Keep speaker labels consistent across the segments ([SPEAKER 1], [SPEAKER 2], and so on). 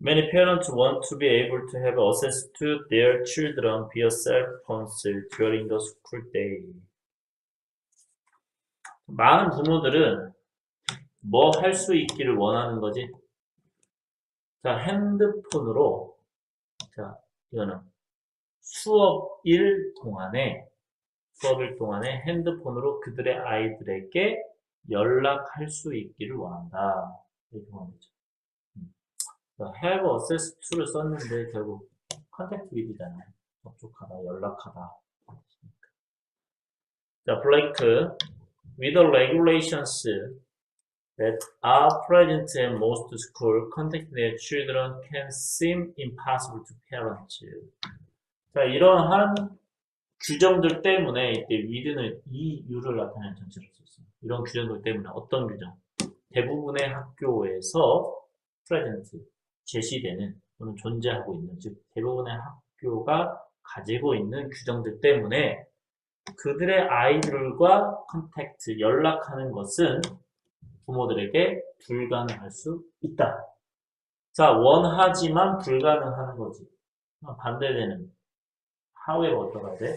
[SPEAKER 1] Many parents want to be able to have access to their children via cell phones during the school day. 많은 부모들은 뭐 할 수 있기를 원하는 거지? 자, 핸드폰으로, 자, 이거는 수업 일 동안에, 수업 일 동안에 핸드폰으로 그들의 아이들에게 연락할 수 있기를 원한다. 이렇게 말이죠. 음. 자, have access to를 썼는데 결국 contact with잖아요. 접촉하다, 연락하다. 자, 블레이크. With the regulations that are present in most schools, contacting their children can seem impossible to parents. 자, 이러한 규정들 때문에 이때 with는 이 유를 나타내는 전체로 썼습니다. 이런 규정들 때문에 어떤 규정? 대부분의 학교에서 present, 제시되는 또는 존재하고 있는 즉 대부분의 학교가 가지고 있는 규정들 때문에 그들의 아이들과 컨택트, 연락하는 것은 부모들에게 불가능할 수 있다. 자, 원하지만 불가능하는 거지. 반대되는 however 어떠가 돼?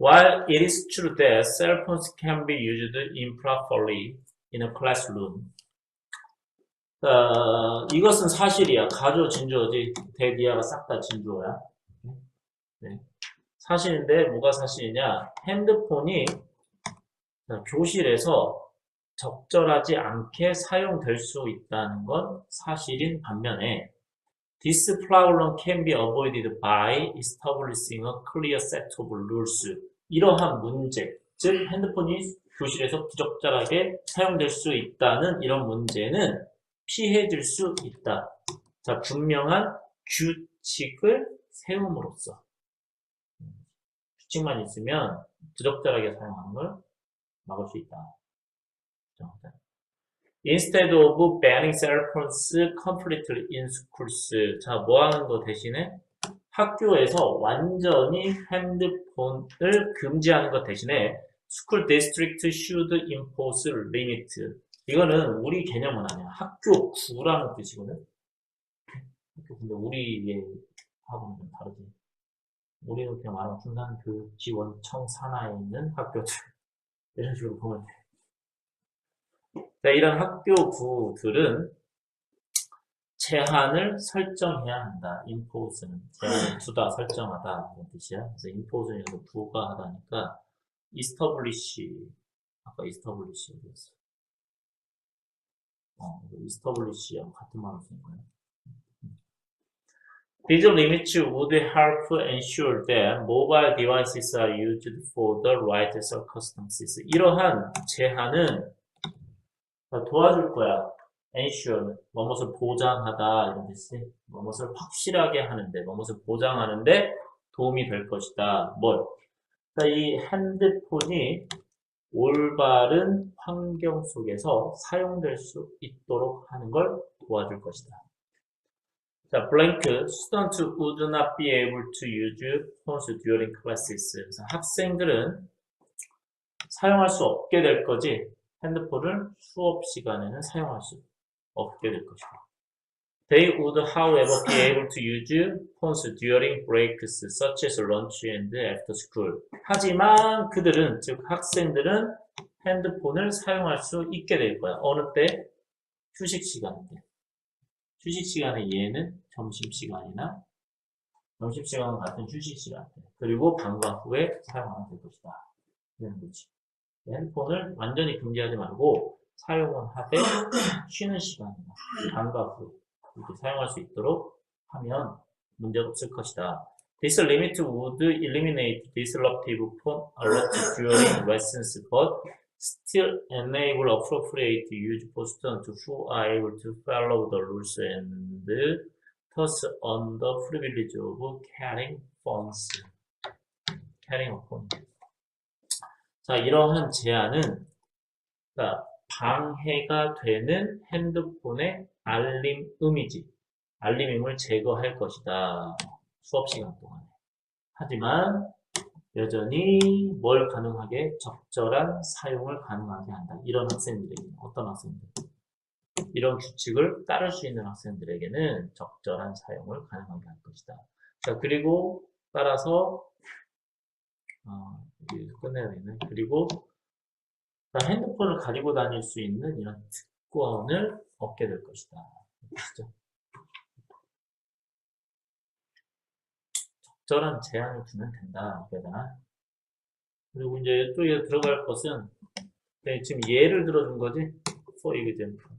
[SPEAKER 1] While it is true that cell phones can be used improperly in a classroom, 어, 이것은 사실이야. 가조 진주어지. 대디아가 싹 다 진주어야. 네. 사실인데 뭐가 사실이냐? 핸드폰이 교실에서 적절하지 않게 사용될 수 있다는 건 사실인 반면에 This problem can be avoided by establishing a clear set of rules. 이러한 문제, 즉 핸드폰이 교실에서 부적절하게 사용될 수 있다는 이런 문제는 피해질 수 있다. 자, 분명한 규칙을 세움으로써 규칙만 있으면 부적절하게 사용하는 걸 막을 수 있다. Instead of banning cell phones completely in schools. 자, 뭐 하는 거 대신에 학교에서 완전히 핸드폰을 금지하는 것 대신에 school district should impose limit. 이거는 우리 개념은 아니야. 학교 구라는 뜻이거든. 근데 우리의 하고는 좀 다르지. 우리는 그냥 말하면 군산교육지원청 산하에 있는 학교들 이런 식으로 보면 돼. 자, 이런 학교구들은 제한을 설정해야 한다. impose는 제한을 두다, 설정하다 이런 뜻이야. 그래서 여기서 부과하다니까 establish 아까 establish 어디였어? 어, establish하고 같은 말을 쓴 거야. These limits would help ensure that mobile devices are used for the right circumstances. 이러한 제한은 도와줄 거야. Ensure, 뭐뭇을 보장하다 이런 뜻이 뭐뭇을 확실하게 하는데, 뭐뭇을 보장하는데 도움이 될 것이다. 뭘? 그러니까 이 핸드폰이 올바른 환경 속에서 사용될 수 있도록 하는 걸 도와줄 것이다. 자, blank, student would not be able to use phones during classes. 그래서 학생들은 사용할 수 없게 될 거지, 핸드폰을 수업 시간에는 사용할 수 없게 될 것이다. They would, however, be able to use phones during breaks, such as lunch and after school. 하지만 그들은, 즉 학생들은 핸드폰을 사용할 수 있게 될 거야. 어느 때? 휴식 시간 때. 휴식 시간에 얘는 점심 시간이나 점심 시간과 같은 휴식 시간 때. 그리고 방과 후에 사용하면 될 것이다. 이런 거지. 핸드폰을 완전히 금지하지 말고 사용은 하되 쉬는 시간이나 방과 후 이렇게 사용할 수 있도록 하면 문제가 없을 것이다. This limit would eliminate disruptive phone alerts during lessons, but still enable appropriate use for students who are able to follow the rules and thus on the privilege of carrying phones. carrying a phone. 자, 이러한 제한은 그러니까 방해가 되는 핸드폰의 알림 음이지. 알림임을 제거할 것이다. 수업 시간 동안에. 하지만 여전히 뭘 가능하게 적절한 사용을 가능하게 한다. 이런 학생들에게는 어떤 학생들? 이런 규칙을 따를 수 있는 학생들에게는 적절한 사용을 가능하게 할 것이다. 자 그리고 따라서 어, 끝내야 되네. 그리고 자, 핸드폰을 가지고 다닐 수 있는 이런 특권을 얻게 될 것이다. 그죠? 적절한 제한을 두면 된다. 이거다. 그리고 이제 이쪽에 들어갈 것은 네, 지금 예를 들어준 거지. for example.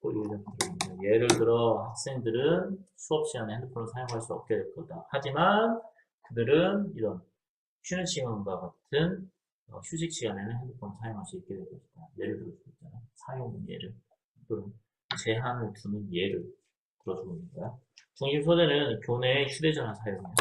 [SPEAKER 1] for example. 예를 들어 학생들은 수업 시간에 핸드폰을 사용할 수 없게 될 거다. 하지만 그들은 이런 쉬는 시간과 같은 어, 휴식 시간에는 핸드폰을 사용할 수 있게 될 것이다. 예를 들어 주고 있잖아. 사용 예를 또는 제한을 두는 예를 들어주고 있는 거야. 중심 소재는 교내의 휴대전화 사용이야.